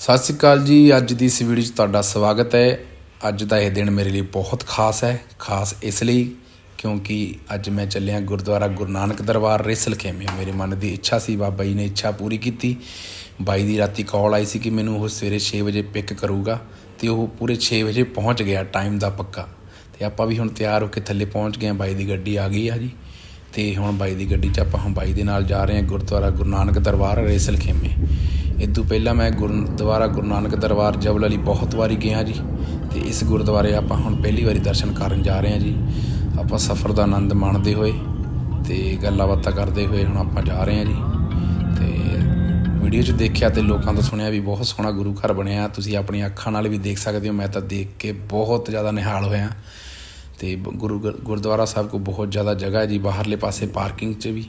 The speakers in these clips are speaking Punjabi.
ਸਤਿ ਸ਼੍ਰੀ ਅਕਾਲ ਜੀ, ਅੱਜ ਦੀ ਇਸ ਵੀਡੀਓ 'ਚ ਤੁਹਾਡਾ ਸਵਾਗਤ ਹੈ। ਅੱਜ ਦਾ ਇਹ ਦਿਨ ਮੇਰੇ ਲਈ ਬਹੁਤ ਖਾਸ ਹੈ, ਖਾਸ ਇਸ ਲਈ ਕਿਉਂਕਿ ਅੱਜ ਮੈਂ ਚੱਲਿਆ ਗੁਰਦੁਆਰਾ ਗੁਰੂ ਨਾਨਕ ਦਰਬਾਰ ਰੇਸਲ ਖੇਮੇ ਮੇਰੇ ਮਨ ਦੀ ਇੱਛਾ ਸੀ, ਬਾਬਾ ਜੀ ਨੇ ਇੱਛਾ ਪੂਰੀ ਕੀਤੀ। ਬਾਈ ਦੀ ਰਾਤੀ ਕਾਲ ਆਈ ਸੀ ਕਿ ਮੈਨੂੰ ਉਹ ਸਵੇਰੇ 6 ਵਜੇ ਪਿਕ ਕਰੂਗਾ ਤੇ ਉਹ ਪੂਰੇ 6 ਵਜੇ ਪਹੁੰਚ ਗਿਆ ਟਾਈਮ ਦਾ ਪੱਕਾ। ਤੇ ਆਪਾਂ ਵੀ ਹੁਣ ਤਿਆਰ ਹੋ ਕੇ ਥੱਲੇ ਪਹੁੰਚ ਗਏ ਹਾਂ, ਬਾਈ ਦੀ ਗੱਡੀ ਆ ਗਈ ਆ ਜੀ। ਤੇ ਹੁਣ ਬਾਈ ਦੀ ਗੱਡੀ 'ਚ ਆਪਾਂ ਹੁਣ ਬਾਈ ਦੇ ਨਾਲ ਜਾ ਰਹੇ ਹਾਂ ਗੁਰਦੁਆਰਾ ਗੁਰੂ ਨਾਨਕ ਦਰਬਾਰ ਰੇਸਲ ਖੇਮੇ ਇਦੋਂ ਪਹਿਲਾਂ ਮੈਂ ਗੁਰਦੁਆਰਾ ਗੁਰੂ ਨਾਨਕ ਦਰਬਾਰ ਜਬਲ ਅਲੀ ਬਹੁਤ ਵਾਰੀ ਗਿਆ ਜੀ। ਤੇ ਇਸ ਗੁਰਦੁਆਰੇ ਆਪਾਂ ਹੁਣ ਪਹਿਲੀ ਵਾਰੀ ਦਰਸ਼ਨ ਕਰਨ ਜਾ ਰਹੇ ਹਾਂ ਜੀ। ਆਪਾਂ ਸਫ਼ਰ ਦਾ ਆਨੰਦ ਮਾਣਦੇ ਹੋਏ ਤੇ ਗੱਲਾਂ ਬਾਤਾਂ ਕਰਦੇ ਹੋਏ ਹੁਣ ਆਪਾਂ ਜਾ ਰਹੇ ਹਾਂ ਜੀ। ਤੇ ਵੀਡੀਓ 'ਚ ਦੇਖਿਆ ਤੇ ਲੋਕਾਂ ਤੋਂ ਸੁਣਿਆ ਵੀ ਬਹੁਤ ਸੋਹਣਾ ਗੁਰੂ ਘਰ ਬਣਿਆ। ਤੁਸੀਂ ਆਪਣੀ ਅੱਖਾਂ ਨਾਲ ਵੀ ਦੇਖ ਸਕਦੇ ਹੋ, ਮੈਂ ਤਾਂ ਦੇਖ ਕੇ ਬਹੁਤ ਜ਼ਿਆਦਾ ਨਿਹਾਲ ਹੋਇਆ। ਤੇ ਗੁਰੂ ਗੁਰ- ਗੁਰਦੁਆਰਾ ਸਾਹਿਬ ਕੋ ਬਹੁਤ ਜ਼ਿਆਦਾ ਜਗ੍ਹਾ ਹੈ ਜੀ, ਬਾਹਰਲੇ ਪਾਸੇ ਪਾਰਕਿੰਗ 'ਚ ਵੀ।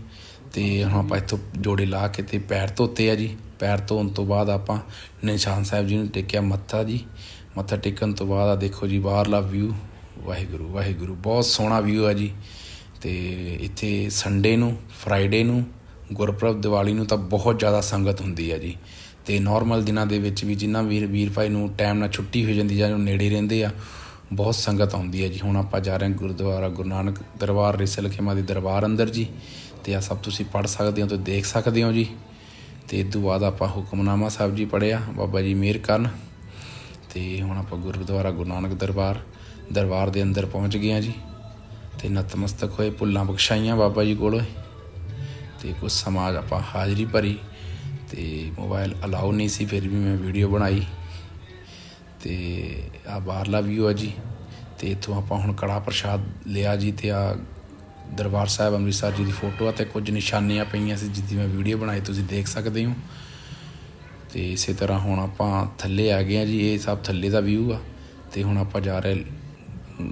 ਤੇ ਹੁਣ ਆਪਾਂ ਇੱਥੋਂ ਜੋੜੇ ਲਾ ਕੇ ਤੇ ਪੈਰ ਧੋਤੇ ਆ ਜੀ। ਪੈਰ ਧੋਣ ਤੋਂ ਬਾਅਦ ਆਪਾਂ ਨਿਸ਼ਾਨ ਸਾਹਿਬ ਜੀ ਨੂੰ ਟੇਕਿਆ ਮੱਥਾ ਜੀ। ਮੱਥਾ ਟੇਕਣ ਤੋਂ ਬਾਅਦ ਆ ਦੇਖੋ ਜੀ, ਬਾਹਰਲਾ ਵਿਊ ਵਾਹਿਗੁਰੂ ਵਾਹਿਗੁਰੂ, ਬਹੁਤ ਸੋਹਣਾ ਵਿਊ ਆ ਜੀ। ਤੇ ਇੱਥੇ ਸੰਡੇ ਨੂੰ ਫਰਾਈਡੇ ਨੂੰ, ਗੁਰਪੁਰਬ ਦੀਵਾਲੀ ਨੂੰ ਤਾਂ ਬਹੁਤ ਜ਼ਿਆਦਾ ਸੰਗਤ ਹੁੰਦੀ ਆ ਜੀ। ਤੇ ਨਾਰਮਲ ਦਿਨਾਂ ਦੇ ਵਿੱਚ ਵੀ ਜਿਨ੍ਹਾਂ ਵੀਰ ਵੀਰ ਭਾਈ ਨੂੰ ਟਾਈਮ ਨਾਲ ਛੁੱਟੀ ਹੋ ਜਾਂਦੀ ਜਾਂ ਨੇੜੇ ਰਹਿੰਦੇ ਆ, ਬਹੁਤ ਸੰਗਤ ਆਉਂਦੀ ਹੈ ਜੀ। ਹੁਣ ਆਪਾਂ ਜਾ ਰਹੇ ਹਾਂ ਗੁਰਦੁਆਰਾ, ਗੁਰੂ ਨਾਨਕ ਦਰਬਾਰ ਰਿਸਲ ਖੇਮਾ ਦੇ ਦਰਬਾਰ ਅੰਦਰ ਜੀ। ਤੇ ਆ ਸਭ ਤੁਸੀਂ ਪੜ ਸਕਦੇ ਹੋ ਤੇ ਦੇਖ ਸਕਦੇ ਹੋ ਜੀ। ਤੇ ਇਸ ਤੋਂ ਬਾਅਦ ਆਪਾਂ ਹੁਕਮਨਾਮਾ ਸਾਹਿਬ ਜੀ ਪੜਿਆ ਬਾਬਾ ਜੀ ਮਿਹਰ ਕਰਨ। ਤੇ ਹੁਣ ਆਪਾਂ ਗੁਰਦੁਆਰਾ ਗੁਰੂ ਨਾਨਕ ਦਰਬਾਰ ਦਰਬਾਰ ਦੇ ਅੰਦਰ ਪਹੁੰਚ ਗਏ ਹਾਂ ਜੀ। ਤੇ ਨਤਮਸਤਕ ਹੋਏ ਭੁੱਲਾਂ ਬਖਸ਼ਾਈਆਂ ਬਾਬਾ ਜੀ ਕੋਲੋਂ ਤੇ ਕੁਝ ਸਮਾਜ ਆਪਾਂ ਹਾਜ਼ਰੀ ਭਰੀ ਤੇ ਮੋਬਾਈਲ ਅਲਾਉ ਨਹੀਂ ਸੀ, ਫਿਰ ਵੀ ਮੈਂ ਵੀਡੀਓ ਬਣਾਈ। ਤੇ ਆ ਬਾਹਰਲਾ ਵਿਊ ਆ ਜੀ। ਤੇ ਇੱਥੋਂ ਆਪਾਂ ਹੁਣ ਕੜਾ ਪ੍ਰਸ਼ਾਦ ਲਿਆ ਜੀ ਤੇ ਆ ਦਰਬਾਰ ਸਾਹਿਬ ਅੰਮ੍ਰਿਤਸਰ ਜੀ ਦੀ ਫੋਟੋ ਆ ਤੇ ਕੁਝ ਨਿਸ਼ਾਨੀਆਂ ਪਈਆਂ ਸੀ ਜਿੱਦੀ ਮੈਂ ਵੀਡੀਓ ਬਣਾਈ, ਤੁਸੀਂ ਦੇਖ ਸਕਦੇ ਹੋ। ਤੇ ਇਸੇ ਤਰ੍ਹਾਂ ਹੁਣ ਆਪਾਂ ਥੱਲੇ ਆ ਗਏ ਆ ਜੀ, ਇਹ ਸਭ ਥੱਲੇ ਦਾ ਵਿਊ ਆ। ਤੇ ਹੁਣ ਆਪਾਂ ਜਾ ਰਹੇ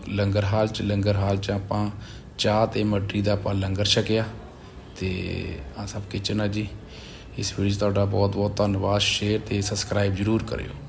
ਲੰਗਰ ਹਾਲ ਚ, ਲੰਗਰ ਹਾਲ ਚ ਆਪਾਂ ਚਾਹ ਤੇ ਮਟਰੀ ਦਾ ਆਪਾਂ ਲੰਗਰ ਛਕਿਆ। ਤੇ ਆ ਸਭ ਕਿਚਨ ਆ ਜੀ। ਇਸ ਵੀਡੀਓ 'ਚ ਤੁਹਾਡਾ ਬਹੁਤ ਬਹੁਤ ਧੰਨਵਾਦ ਸ਼ੇਅਰ ਤੇ ਸਬਸਕ੍ਰਾਈਬ ਜਰੂਰ ਕਰਿਓ।